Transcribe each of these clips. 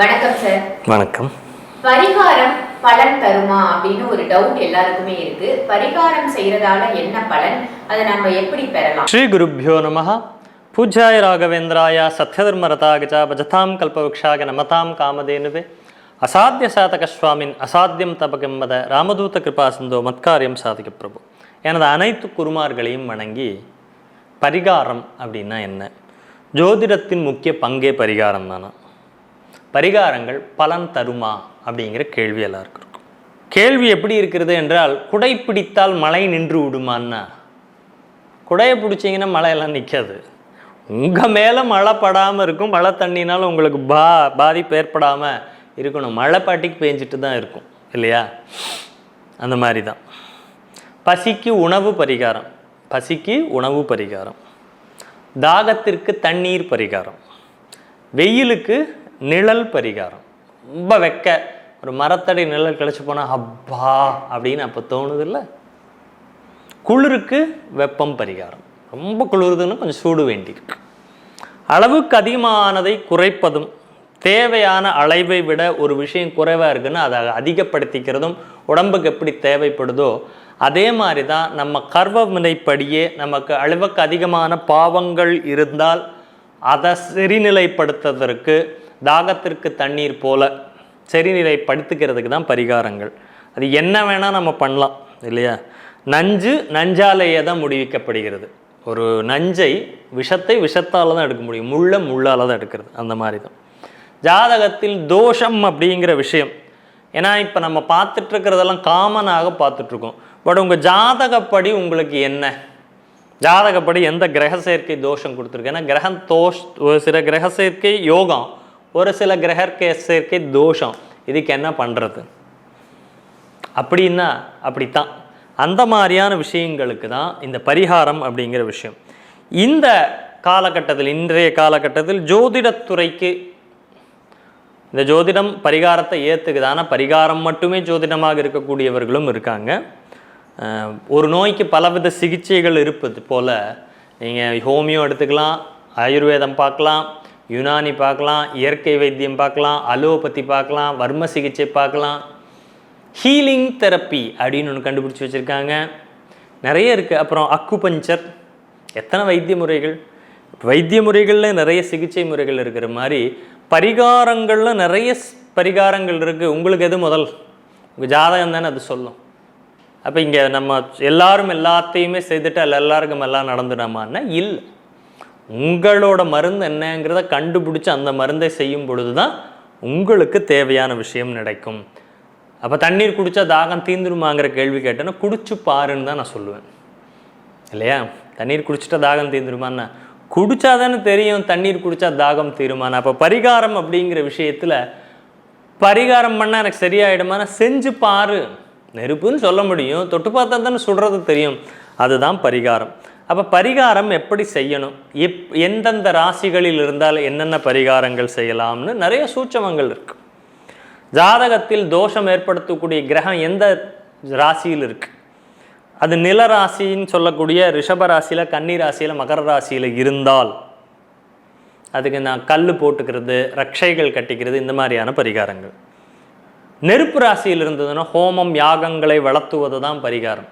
வணக்கம் சார் வணக்கம். பரிகாரம் பலன் தருமா அப்படின்னு ஒரு டவுட் எல்லாருக்குமே இருக்கு. பரிகாரம் செய்யறதால என்ன பலன்? அதை நம்ம எப்படி பெறலாம்? ஸ்ரீ குருப்பியோ நம பூஜ்யாய ராகவேந்திராய சத்யதர்மரதாகஜ பஜதாம் கல்பவృక్షாக நமதாம் காமதேனுவே. அசாத்திய சாதக சுவாமின் அசாத்தியம் தபகம்பத ராமதூத கிருபா சிந்தோ மத்காரியம் சாதிக்க பிரபு. எனது அனைத்து குருமார்களையும் வணங்கி பரிகாரம் அப்படின்னா என்ன? ஜோதிடத்தின் முக்கிய பங்கே பரிகாரம் தானா பரிகாரங்கள் பலன் தருமா அப்படிங்கிற கேள்வி எல்லாருக்கும் இருக்கும். கேள்வி எப்படி இருக்கிறது என்றால் குடை பிடித்தால் மழை நின்று விடுமான்னா குடையை பிடிச்சிங்கன்னா மழையெல்லாம் நிற்காது உங்கள் மேலே மழை படாமல் இருக்கும் மழை தண்ணினால் உங்களுக்கு பா பாதிப்பு ஏற்படாமல் இருக்கணும். மழை பாட்டிக்கு பேஞ்சிட்டு தான் இருக்கும் இல்லையா? அந்த மாதிரி தான். பசிக்கு உணவு பரிகாரம். பசிக்கு உணவு பரிகாரம். தாகத்திற்கு தண்ணீர் பரிகாரம். வெயிலுக்கு நிழல் பரிகாரம். ரொம்ப வெக்க. ஒரு மரத்தடி நிழல் கிடச்சி போனால் அப்பா! அப்படின்னு அப்போ தோணுது இல்லை குளிருக்கு வெப்பம் பரிகாரம். ரொம்ப குளிருதுன்னு கொஞ்சம் சூடு வேண்டியிருக்கு. அளவுக்கு அதிகமானதை குறைப்பதும் தேவையான அளவை விட ஒரு விஷயம் குறைவாக இருக்குன்னு அதை அதிகப்படுத்திக்கிறதும் உடம்புக்கு எப்படி தேவைப்படுதோ அதே மாதிரி தான் நம்ம கர்வ வினைப்படியே நமக்கு அளவுக்கு அதிகமான பாவங்கள் இருந்தால் அதை சரிநிலைப்படுத்துவதற்கு தாகத்திற்கு தண்ணீர் போல செறிநிலைப்படுத்திக்கிறதுக்கு தான் பரிகாரங்கள். அது என்ன வேணால் நம்ம பண்ணலாம் இல்லையா? நஞ்சு நஞ்சாலேயே தான் முடிவிக்கப்படுகிறது. ஒரு நஞ்சை விஷத்தை விஷத்தால் தான் எடுக்க முடியும். முள்ள முள்ளால் தான் எடுக்கிறது. அந்த மாதிரி தான். ஜாதகத்தில் தோஷம் அப்படிங்கிற விஷயம். ஏன்னா இப்போ நம்ம பார்த்துட்ருக்கிறதெல்லாம் காமனாக பார்த்துட்ருக்கோம் பட் உங்கள் ஜாதகப்படி உங்களுக்கு என்ன? ஜாதகப்படி எந்த கிரக சேர்க்கை தோஷம் கொடுத்துருக்கு? ஏன்னா கிரகம் தோஷ் ஒரு சில கிரக சேர்க்கை யோகம். ஒரு சில கிரக சேர்க்கை தோஷம். இதுக்கு என்ன பண்ணுறது அப்படின்னா அப்படித்தான். அந்த மாதிரியான விஷயங்களுக்கு தான் இந்த பரிகாரம் அப்படிங்கிற விஷயம். இந்த காலகட்டத்தில் இன்றைய காலகட்டத்தில் ஜோதிடத்துறைக்கு இந்த ஜோதிடம் பரிகாரத்தை ஏற்றுக்குது ஆனால் பரிகாரம் மட்டுமே ஜோதிடமாக இருக்கக்கூடியவர்களும் இருக்காங்க. ஒரு நோய்க்கு பலவித சிகிச்சைகள் இருப்பது போல் நீங்கள் ஹோமியோ எடுத்துக்கலாம் ஆயுர்வேதம் பார்க்கலாம் யுனானி பார்க்கலாம் இயற்கை வைத்தியம் பார்க்கலாம் அலோபதி பார்க்கலாம் வர்ம சிகிச்சை பார்க்கலாம். ஹீலிங் தெரப்பி அப்படின்னு ஒன்று கண்டுபிடிச்சி வச்சுருக்காங்க. நிறைய இருக்குது அப்புறம் அக்குபஞ்சர் எத்தனை வைத்திய முறைகள்? வைத்திய முறைகளில் நிறைய சிகிச்சை முறைகள் இருக்கிற மாதிரி பரிகாரங்களில் நிறைய பரிகாரங்கள் இருக்குது உங்களுக்கு எது முதல்? உங்கள் ஜாதகம் தானே அது சொல்லும். அப்போ இங்கே நம்ம எல்லாரும் எல்லாத்தையுமே செய்துட்டு அல்ல எல்லாருக்கும் எல்லாம் நடந்துடாமான்னா இல்லை. உங்களோட மருந்து என்னங்கிறத கண்டுபிடிச்சி அந்த மருந்தை செய்யும் பொழுது தான் உங்களுக்கு தேவையான விஷயம் கிடைக்கும் அப்போ தண்ணீர் குடித்தா தாகம் தீந்துருமாங்கிற கேள்வி கேட்டேன்னா குடிச்சு பாருன்னு தான் நான் சொல்லுவேன். இல்லையா? தண்ணீர் குடிச்சிட்டா தாகம் தீந்துருமான்னா குடிச்சாதானே தெரியும் தண்ணீர் குடித்தா தாகம் தீருமான்னு. அப்போ பரிகாரம் அப்படிங்கிற விஷயத்தில் பரிகாரம் பண்ணால் எனக்கு சரியாயிடுமானா செஞ்சு பாரு. நெருப்புன்னு சொல்ல முடியும் தொட்டு பார்த்தா தானே சுடுறது தெரியும். அதுதான் பரிகாரம். அப்போ பரிகாரம் எப்படி செய்யணும்? எப் எந்தெந்த ராசிகளில் இருந்தால் என்னென்ன பரிகாரங்கள் செய்யலாம்னு நிறைய சூட்சமங்கள் இருக்குது ஜாதகத்தில் தோஷம் ஏற்படுத்தக்கூடிய கிரகம் எந்த ராசியில் இருக்குது அது நில ராசின்னு சொல்லக்கூடிய ரிஷப ராசியில் கன்னி ராசியில் மகர ராசியில் இருந்தால் அதுக்கு நான் கல் போட்டுக்கிறது ரக்ஷைகள் கட்டிக்கிறது இந்த மாதிரியான பரிகாரங்கள். நெருப்பு ராசியில் இருந்ததுன்னா ஹோமம் யாகங்களை வளர்த்துவது தான் பரிகாரம்.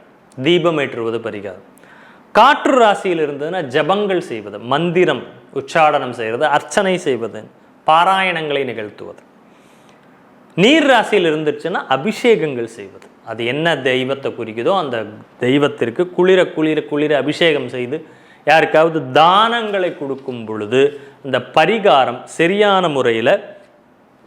தீபம் ஏற்றுவது பரிகாரம். காற்று ராசியில் இருந்ததுன்னா ஜபங்கள் செய்வது மந்திரம் உச்சாடனம் செய்வது அர்ச்சனை செய்வது பாராயணங்களை நிகழ்த்துவது. நீர் ராசியில் இருந்துச்சுன்னா அபிஷேகங்கள் செய்வது. அது என்ன தெய்வத்தை குறிக்குதோ அந்த தெய்வத்திற்கு குளிர குளிர குளிர அபிஷேகம் செய்து யாருக்காவது தானங்களை கொடுக்கும் பொழுது இந்த பரிகாரம் சரியான முறையில்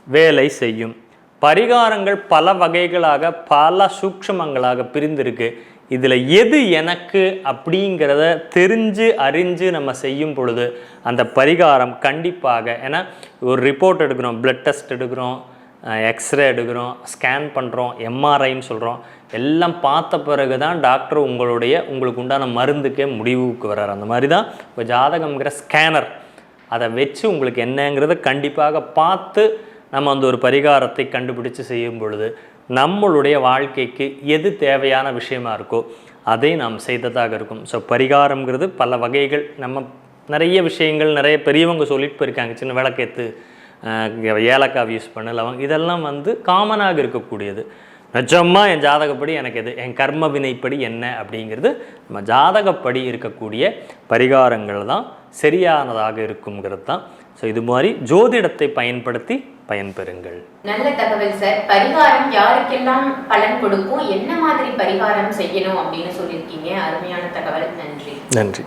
வேலை செய்யும். பரிகாரங்கள் பல வகைகளாக பல சூக்ஷ்மங்களாக பிரிந்திருக்கு. இதில் எது எனக்கு அப்படிங்கிறத தெரிஞ்சு அறிஞ்சு நம்ம செய்யும் பொழுது அந்த பரிகாரம் கண்டிப்பாக ஏன்னா ஒரு ரிப்போர்ட் எடுக்கிறோம் பிளட் டெஸ்ட் எடுக்கிறோம் எக்ஸ்ரே எடுக்கிறோம் ஸ்கேன் பண்ணுறோம் எம்ஆர்ஐன்னு சொல்கிறோம் எல்லாம் பார்த்த பிறகு தான் டாக்டர் உங்களுடைய உங்களுக்கு உண்டான மருந்துக்கே முடிவுக்கு வர்றார். அந்த மாதிரி தான் இப்போ ஜாதகம்ங்கிற ஸ்கேனர் அதை வச்சு உங்களுக்கு என்னங்கிறத கண்டிப்பாக பார்த்து நம்ம அந்த ஒரு பரிகாரத்தை கண்டுபிடிச்சு செய்யும் பொழுது நம்மளுடைய வாழ்க்கைக்கு எது தேவையான விஷயமா இருக்கோ அதை நாம் செய்ததாக இருக்கும். ஸோ பரிகாரம்ங்கிறது பல வகைகள். நம்ம நிறைய விஷயங்கள் நிறைய பெரியவங்க சொல்லிட்டு போயிருக்காங்க. சின்ன விளக்கேத்து ஏலக்காவை ஏலக்காய் யூஸ் பண்ணு லவங்க இதெல்லாம் வந்து காமனாக இருக்கக்கூடியது. நிஜமாக என் ஜாதகப்படி எனக்கு எது என் கர்ம வினைப்படி என்ன அப்படிங்கிறது நம்ம ஜாதகப்படி இருக்கக்கூடிய பரிகாரங்கள் தான் சரியானதாக இருக்குங்கிறது தான். ஸோ இது மாதிரி ஜோதிடத்தை பயன்படுத்தி பயன்பெறுங்கள். நல்ல தகவல் சார் பரிகாரம் யாருக்கெல்லாம் பலன் கொடுக்கும்? என்ன மாதிரி பரிகாரம் செய்யணும் அப்படின்னு சொல்லியிருக்கீங்க? அருமையான தகவல். நன்றி. நன்றி.